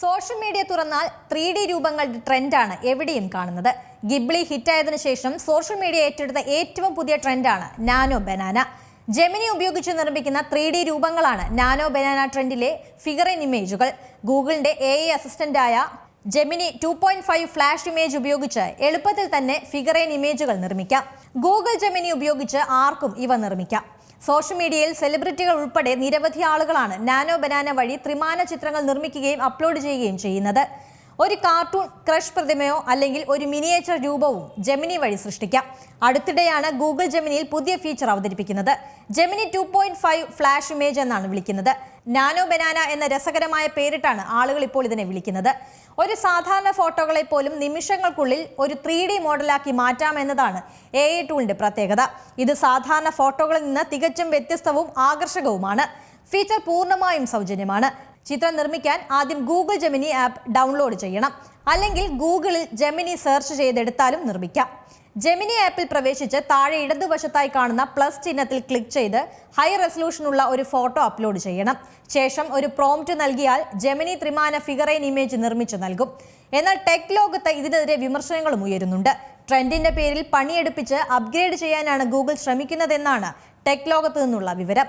Social media തുറന്നാൽ three D രൂപങ്ങളുടെ ട്രെൻഡാണ് എവിടെയും കാണുന്നത്. ഗിബ്ലി ഹിറ്റായതിനു ശേഷം സോഷ്യൽ മീഡിയ ഏറ്റെടുത്ത ഏറ്റവും പുതിയ ട്രെൻഡാണ് നാനോ ബനാന. ജെമിനി ഉപയോഗിച്ച് നിർമ്മിക്കുന്ന ത്രീ ഡി രൂപങ്ങളാണ് നാനോ ബനാന ട്രെൻഡിലെ ഫിഗർ ഇൻ ഇമേജുകൾ ഗൂഗിളിന്റെ A I അസിസ്റ്റന്റായ Gemini two point five flash image ഉപയോഗിച്ച് എളുപ്പത്തിൽ തന്നെ ഫിഗർ ഇൻ ഇമേജുകൾ നിർമ്മിക്കാം. ഗൂഗിൾ ജെമിനി ഉപയോഗിച്ച് ആർക്കും ഇവ നിർമ്മിക്കാം. സോഷ്യൽ മീഡിയയിൽ സെലിബ്രിറ്റികൾ ഉൾപ്പെടെ നിരവധി ആളുകളാണ് നാനോ ബനാന വഴി ത്രിമാന ചിത്രങ്ങൾ നിർമ്മിക്കുകയും അപ്ലോഡ് ചെയ്യുകയും ചെയ്യുന്നത്. ഒരു കാർട്ടൂൺ ക്രഷ് പ്രതിമയോ അല്ലെങ്കിൽ ഒരു മിനിയേച്ചർ രൂപവും ജെമിനി വഴി സൃഷ്ടിക്കാം. അടുത്തിടെയാണ് ഗൂഗിൾ ജെമിനിയിൽ പുതിയ ഫീച്ചർ അവതരിപ്പിക്കുന്നത്. ജെമിനി ടു ഫ്ലാഷ് ഇമേജ് എന്നാണ് വിളിക്കുന്നത്. നാനോ ബനാന എന്ന രസകരമായ പേരിട്ടാണ് ആളുകൾ ഇപ്പോൾ ഇതിനെ വിളിക്കുന്നത്. ഒരു സാധാരണ ഫോട്ടോകളെ പോലും നിമിഷങ്ങൾക്കുള്ളിൽ ഒരു ത്രീ ഡി മോഡലാക്കി മാറ്റാമെന്നതാണ് എ ഐ ടൂളിന്റെ പ്രത്യേകത. ഇത് സാധാരണ ഫോട്ടോകളിൽ നിന്ന് തികച്ചും വ്യത്യസ്തവും ആകർഷകവുമാണ്. ഫീച്ചർ പൂർണമായും സൗജന്യമാണ്. ചിത്രം നിർമ്മിക്കാൻ ആദ്യം ഗൂഗിൾ ജെമിനി ആപ്പ് ഡൗൺലോഡ് ചെയ്യണം. അല്ലെങ്കിൽ ഗൂഗിളിൽ ജെമിനി സെർച്ച് ചെയ്തെടുത്താലും നിർമ്മിക്കാം. ജെമിനി ആപ്പിൽ പ്രവേശിച്ച് താഴെ ഇടതുവശത്തായി കാണുന്ന പ്ലസ് ചിഹ്നത്തിൽ ക്ലിക്ക് ചെയ്ത് ഹൈ റെസൊല്യൂഷനുള്ള ഒരു ഫോട്ടോ അപ്ലോഡ് ചെയ്യണം. ശേഷം ഒരു പ്രോംപ്റ്റ് നൽകിയാൽ ജെമിനി ത്രിമാന ഫിഗറൈൻ ഇമേജ് നിർമ്മിച്ചു നൽകും. എന്നാൽ ടെക് ലോകത്ത് ഇതിനെതിരെ വിമർശനങ്ങളും ഉയരുന്നുണ്ട്. ട്രെൻഡിന്റെ പേരിൽ പണിയെടുപ്പിച്ച് അപ്ഗ്രേഡ് ചെയ്യാനാണ് ഗൂഗിൾ ശ്രമിക്കുന്നതെന്നാണ് ടെക് ലോകത്ത് നിന്നുള്ള വിവരം.